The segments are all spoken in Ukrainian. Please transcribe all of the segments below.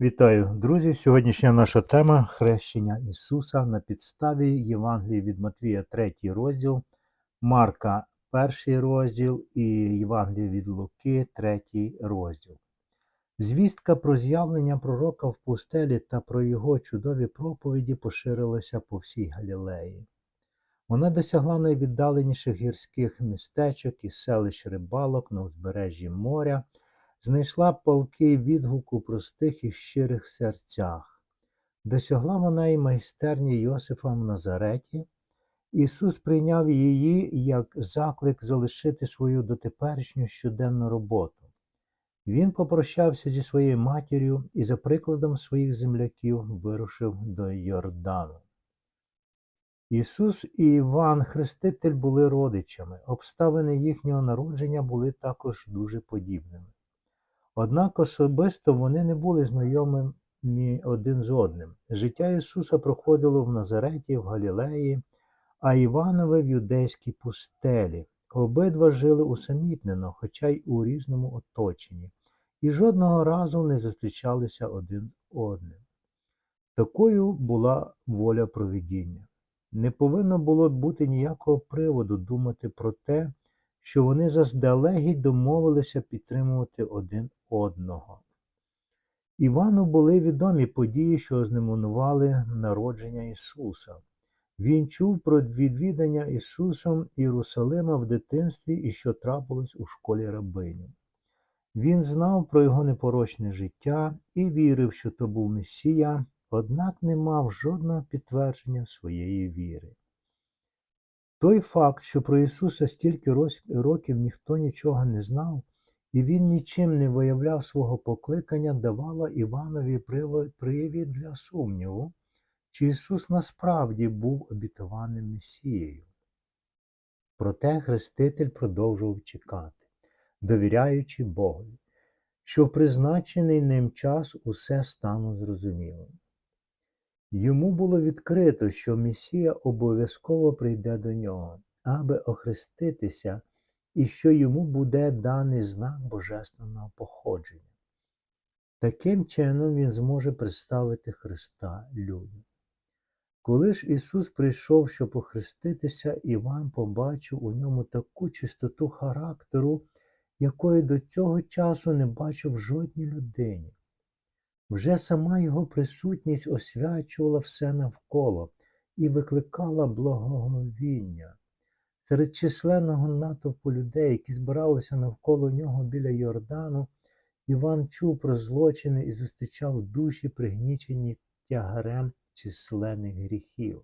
Вітаю, друзі! Сьогоднішня наша тема хрещення Ісуса на підставі Євангелії від Матвія, 3 розділ, Марка, 1 розділ і Євангелія від Луки, 3 розділ. Звістка про з'явлення пророка в пустелі та про його чудові проповіді поширилася по всій Галілеї. Вона досягла найвіддаленіших гірських містечок і селищ рибалок на узбережжі моря знайшла палкий відгук у простих і щирих серцях. Досягла вона і майстерні Йосифа в Назареті. Ісус прийняв її як заклик залишити свою дотеперішню щоденну роботу. Він попрощався зі своєю матір'ю і, за прикладом своїх земляків, вирушив до Йордану. Ісус і Іван Хреститель були родичами, обставини їхнього народження були також дуже подібними. Однак особисто вони не були знайомими один з одним. Життя Ісуса проходило в Назареті, в Галілеї, а Іванове в юдейській пустелі. Обидва жили усамітнено, хоча й у різному оточенні, і жодного разу не зустрічалися один з одним. Такою була воля провидіння. Не повинно було бути ніякого приводу думати про те, що вони заздалегідь домовилися підтримувати один одного. Івану були відомі події, що ознаменували народження Ісуса. Він чув про відвідання Ісусом Єрусалима в дитинстві і що трапилось у школі рабині. Він знав про його непорочне життя і вірив, що то був Месія, однак не мав жодного підтвердження своєї віри. Той факт, що про Ісуса стільки років ніхто нічого не знав, і він нічим не виявляв свого покликання, давало Іванові привід для сумніву, чи Ісус насправді був обітованим Месією. Проте Хреститель продовжував чекати, довіряючи Богові, що в призначений ним час усе стане зрозумілим. Йому було відкрито, що Месія обов'язково прийде до нього, аби охреститися, і що йому буде даний знак божественного походження. Таким чином він зможе представити Христа людям. Коли ж Ісус прийшов, щоб охреститися, Іван побачив у ньому таку чистоту характеру, якої до цього часу не бачив жодній людині. Вже сама його присутність освячувала все навколо і викликала благоговіння. Серед численного натовпу людей, які збиралися навколо нього біля Йордану, Іван чув про злочини і зустрічав душі, пригнічені тягарем численних гріхів.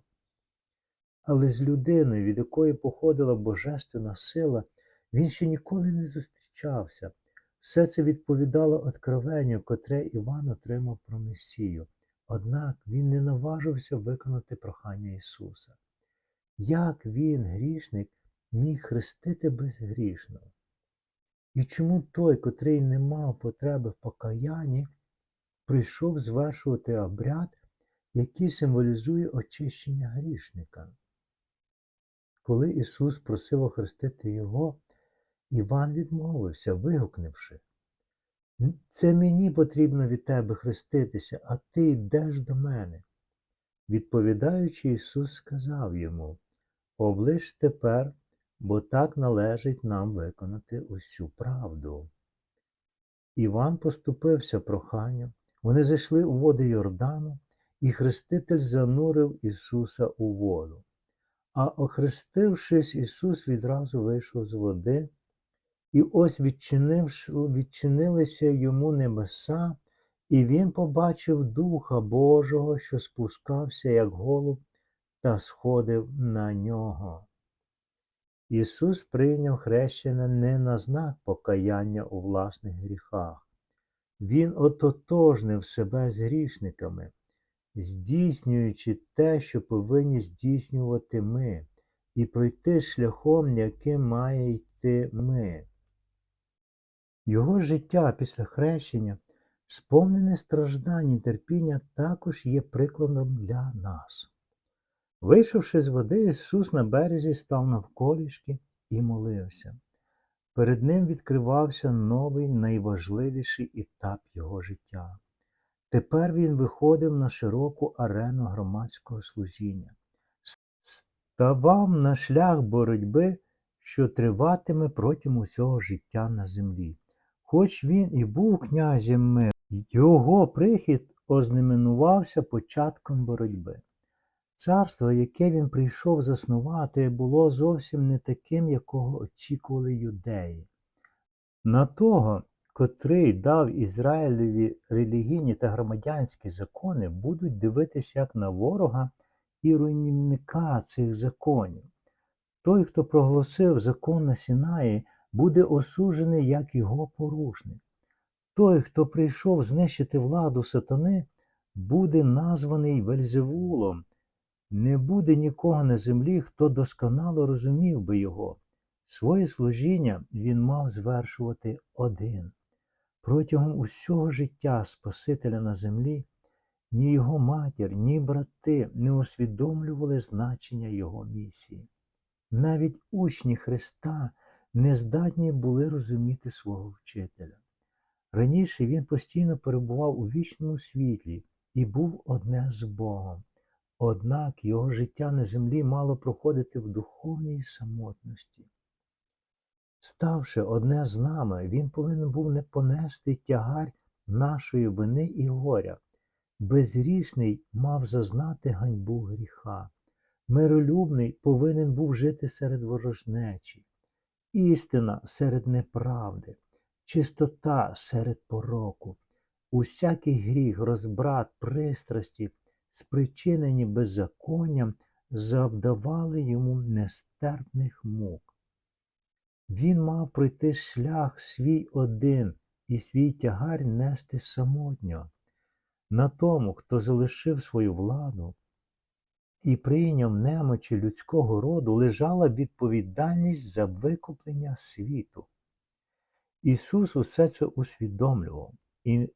Але з людиною, від якої походила божественна сила, він ще ніколи не зустрічався. Все це відповідало откровенню, котре Іван отримав про Месію. Однак він не наважився виконати прохання Ісуса. Як він, грішник, міг хрестити безгрішного? І чому той, котрий не мав потреби в покаянні, прийшов звершувати обряд, який символізує очищення грішника? Коли Ісус просив охрестити Його, Іван відмовився, вигукнувши. Це мені потрібно від тебе хреститися, а ти йдеш до мене. Відповідаючи, Ісус сказав йому Оближ тепер, бо так належить нам виконати усю правду. Іван поступився проханням, вони зайшли у води Йордану, і Хреститель занурив Ісуса у воду. А охрестившись, Ісус відразу вийшов з води. І ось відчинилися йому небеса, і він побачив Духа Божого, що спускався, як голуб, та сходив на нього. Ісус прийняв хрещення не на знак покаяння у власних гріхах. Він ототожнив себе з грішниками, здійснюючи те, що повинні здійснювати ми, і пройти шляхом, яким має йти ми. Його життя після хрещення, сповнене страждань і терпіння, також є прикладом для нас. Вийшовши з води, Ісус на березі став навколішки і молився. Перед Ним відкривався новий найважливіший етап Його життя. Тепер він виходив на широку арену громадського служіння, ставав на шлях боротьби, що триватиме протягом усього життя на землі. Хоч він і був князем миру, його прихід ознаменувався початком боротьби. Царство, яке він прийшов заснувати, було зовсім не таким, якого очікували юдеї. На того, котрий дав Ізраїлеві релігійні та громадянські закони, будуть дивитися як на ворога і руйнівника цих законів. Той, хто проголосив закон на Сінаї, буде осуджений як його порушник. Той, хто прийшов знищити владу сатани, буде названий Вельзевулом. Не буде нікого на землі, хто досконало розумів би його. Своє служіння він мав звершувати один. Протягом усього життя Спасителя на землі ні його матір, ні брати не усвідомлювали значення його місії. Навіть учні Христа не здатні були розуміти свого вчителя. Раніше він постійно перебував у вічному світлі і був одне з Богом. Однак його життя на землі мало проходити в духовній самотності. Ставши одне з нами, він повинен був не понести тягар нашої вини і горя. Безрішний мав зазнати ганьбу гріха. Миролюбний повинен був жити серед ворожнечі, істина серед неправди, чистота серед пороку, усякий гріх, розбрат, пристрасті, спричинені беззаконням, завдавали йому нестерпних мук. Він мав пройти шлях свій один і свій тягар нести самотньо. На тому, хто залишив свою владу і прийняв немочі людського роду, лежала відповідальність за викуплення світу. Ісус усе це усвідомлював і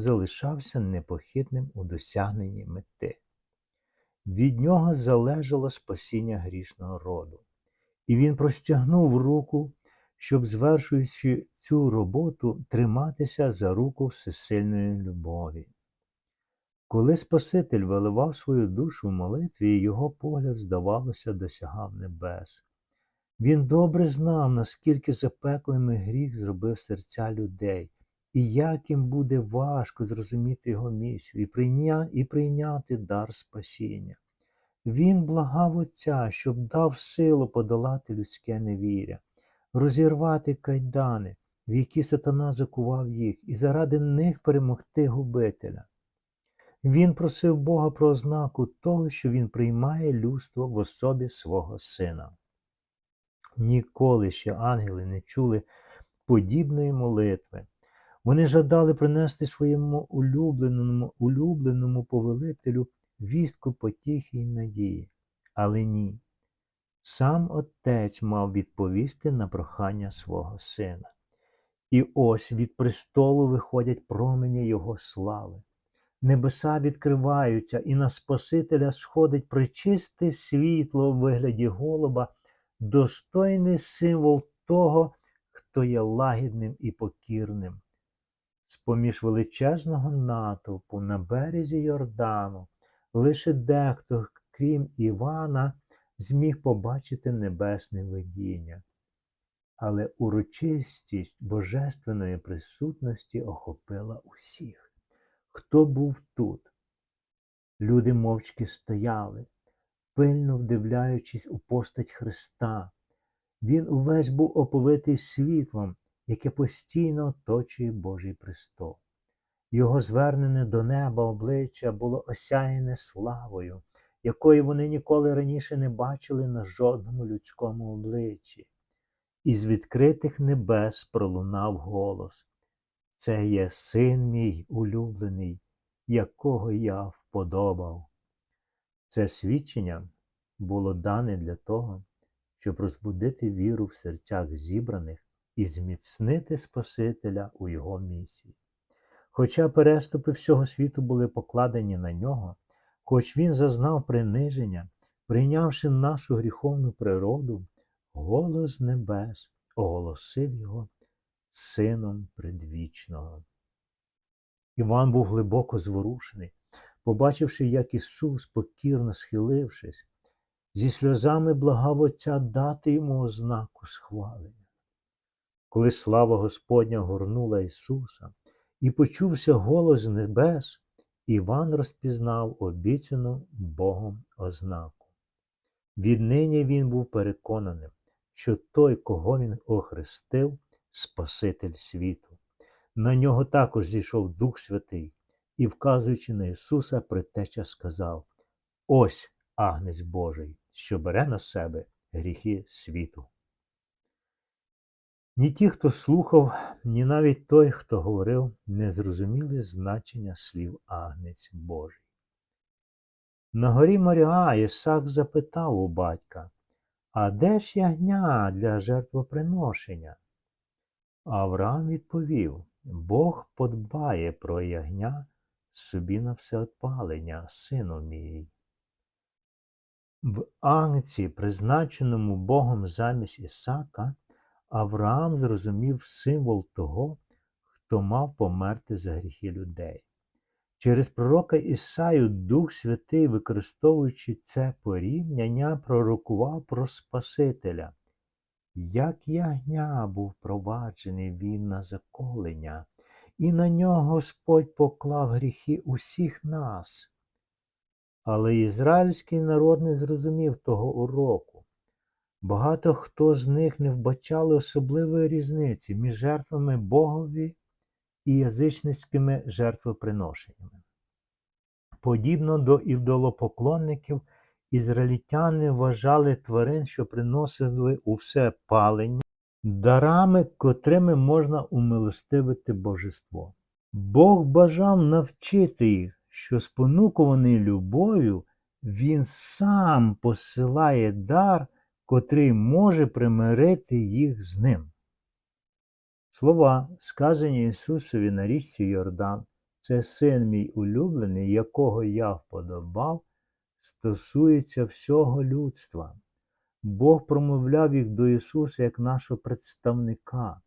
залишався непохитним у досягненні мети. Від нього залежало спасіння грішного роду, і він простягнув руку, щоб, звершуючи цю роботу, триматися за руку всесильної любові. Коли Спаситель виливав свою душу в молитві, його погляд, здавалося, досягав небес. Він добре знав, наскільки запеклими гріх зробив серця людей, і як їм буде важко зрозуміти його місію і, прийня... і прийняти дар спасіння. Він благав Отця, щоб дав силу подолати людське невіря, розірвати кайдани, в які сатана закував їх, і заради них перемогти губителя. Він просив Бога про ознаку того, що він приймає людство в особі свого сина. Ніколи ще ангели не чули подібної молитви. Вони жадали принести своєму улюбленому, улюбленому повелителю вістку потіхи й надії. Але ні. Сам отець мав відповісти на прохання свого сина. І ось від престолу виходять промені його слави. Небеса відкриваються, і на Спасителя сходить причисте світло в вигляді голуба, достойний символ того, хто є лагідним і покірним. З-поміж величезного натовпу на березі Йордану лише дехто, крім Івана, зміг побачити небесне видіння. Але урочистість божественної присутності охопила усіх. Хто був тут? Люди мовчки стояли, пильно вдивляючись у постать Христа. Він увесь був оповитий світлом, яке постійно оточує Божий престол. Його звернене до неба обличчя було осяяне славою, якої вони ніколи раніше не бачили на жодному людському обличчі. Із відкритих небес пролунав голос це є син мій улюблений, якого я вподобав. Це свідчення було дане для того, щоб розбудити віру в серцях зібраних і зміцнити Спасителя у його місії. Хоча переступи всього світу були покладені на нього, хоч він зазнав приниження, прийнявши нашу гріховну природу, голос небес оголосив його Сином предвічного. Іван був глибоко зворушений, побачивши, як Ісус, покірно схилившись, зі сльозами благав Отця дати йому ознаку схвалення. Коли слава Господня горнула Ісуса і почувся голос небес, Іван розпізнав обіцяну Богом ознаку. Віднині він був переконаним, що той, кого він охрестив, Спаситель світу. На нього також зійшов Дух Святий і, вказуючи на Ісуса, предтеча сказав: Ось агнець Божий, що бере на себе гріхи світу. Ні ті, хто слухав, ні навіть той, хто говорив, не зрозуміли значення слів агнець Божий. На горі Моріа Ісак запитав у батька, а де ж ягня для жертвоприношення? Авраам відповів, Бог подбає про ягня собі на все отпалення, сину мій. В агнці, призначеному Богом замість Ісака, Авраам зрозумів символ того, хто мав померти за гріхи людей. Через пророка Ісаю Дух Святий, використовуючи це порівняння, пророкував про Спасителя. Як ягня був проваджений він на заколення, і на нього Господь поклав гріхи усіх нас. Але ізраїльський народ не зрозумів того уроку. Багато хто з них не вбачали особливої різниці між жертвами Богові і язичницькими жертвоприношеннями. Подібно до ідолопоклонників, ізраїльтяни вважали тварин, що приносили у все палення, дарами, котрими можна умилостивити божество. Бог бажав навчити їх, що спонукуваний любов'ю, Він сам посилає дар, котрий може примирити їх з ним. Слова, сказані Ісусові на річці Йордан, це син мій улюблений, якого я вподобав, стосується всього людства. Бог промовляв їх до Ісуса як нашого представника.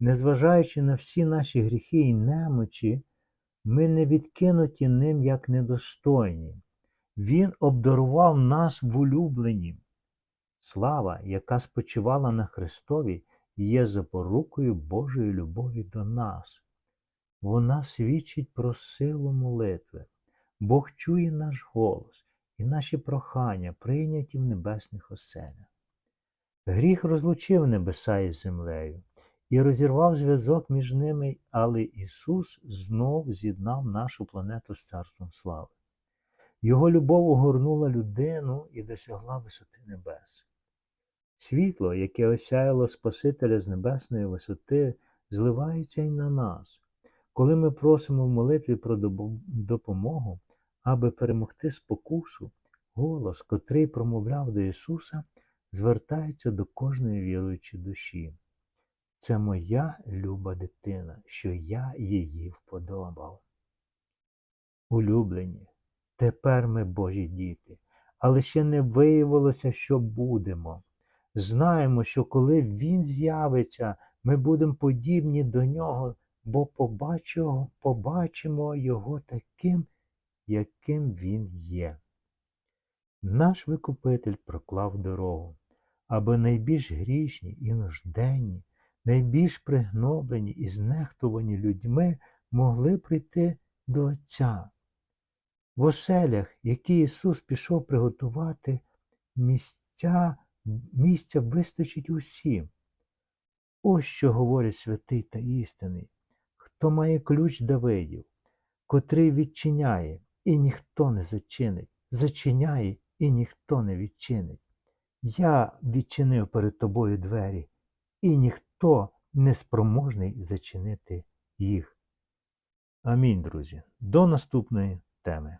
Незважаючи на всі наші гріхи і немочі, ми не відкинуті ним як недостойні. Він обдарував нас в улюбленні. Слава, яка спочивала на Христові, є запорукою Божої любові до нас. Вона свідчить про силу молитви. Бог чує наш голос і наші прохання, прийняті в небесних оселях. Гріх розлучив небеса із землею і розірвав зв'язок між ними, але Ісус знов з'єднав нашу планету з Царством Слави. Його любов огорнула людину і досягла висоти небес. Світло, яке осяяло Спасителя з небесної висоти, зливається й на нас. Коли ми просимо в молитві про допомогу, аби перемогти спокусу, голос, котрий промовляв до Ісуса, звертається до кожної віруючої душі. Це моя люба дитина, що я її вподобав. Улюблені, тепер ми Божі діти, але ще не виявилося, що будемо. Знаємо, що коли Він з'явиться, ми будемо подібні до нього, бо побачимо, побачимо Його таким, яким Він є. Наш Викупитель проклав дорогу, аби найбільш грішні і нужденні, найбільш пригноблені і знехтувані людьми могли прийти до Отця. В оселях, які Ісус пішов приготувати, місця, місця вистачить усім. Ось що говорить святий та істинний, хто має ключ Давидів, котрий відчиняє, і ніхто не зачинить, зачиняє, і ніхто не відчинить. Я відчинив перед тобою двері, і ніхто не спроможний зачинити їх. Амінь, друзі. До наступної теми.